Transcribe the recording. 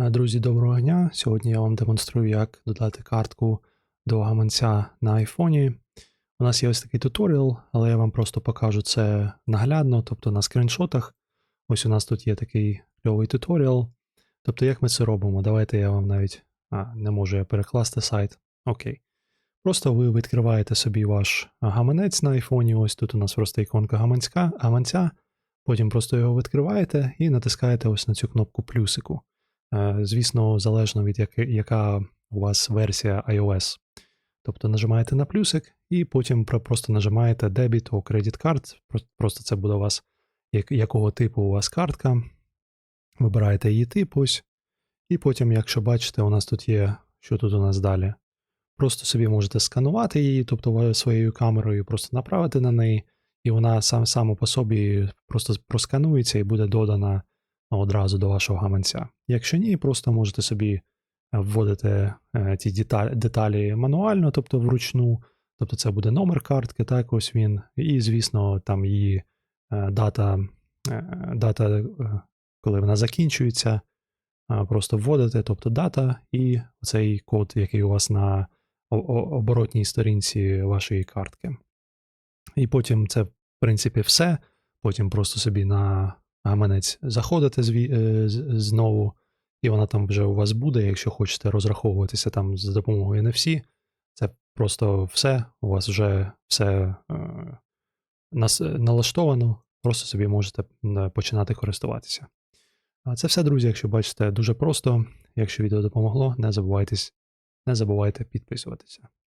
Е, Друзі, доброго дня! Сьогодні я вам демонструю, як додати картку до гаманця на айфоні. У нас є ось такий туторіал, але я вам просто покажу це наглядно, тобто на скріншотах. Ось у нас тут є такий кльовий туторіал. Тобто, як ми це робимо? Давайте я вам навіть а, не можу я перекласти сайт. Окей. Просто ви відкриваєте собі ваш гаманець на айфоні. Ось тут у нас просто іконка гаманця. Потім просто його відкриваєте і натискаєте ось на цю кнопку плюсику. Е, Звісно, залежно від яки- яка у вас версія iOS. Тобто нажимаєте на плюсик і потім просто нажимаєте дебіт або кредит карт. Просто це буде у вас як- якого типу у вас картка. Вибираєте її тип ось. І потім, якщо бачите, у нас тут є, що тут у нас далі. Просто собі можете сканувати її, тобто своєю камерою просто направити на неї, і вона сам само по собі просто просканується і буде додана одразу до вашого гаманця. Якщо ні, просто можете собі е, вводити е, ті деталі, мануально, тобто вручну. Тобто це буде номер картки, так ось він, і, звісно, там її е, дата, дата, коли вона закінчується, просто вводите, тобто дата і цей код, який у вас на оборотній сторінці вашої картки. І потім це, в принципі, все. Потім просто собі на гаманець заходите зві- е, знову, і вона там вже у вас буде. Якщо хочете розраховуватися там за допомогою NFC, це просто все. У вас вже все е, нас- налаштовано. Просто собі можете е, починати користуватися. А Це все, друзі. Якщо бачите, дуже просто. Якщо відео допомогло, не забувайтесь, не забувайте підписуватися.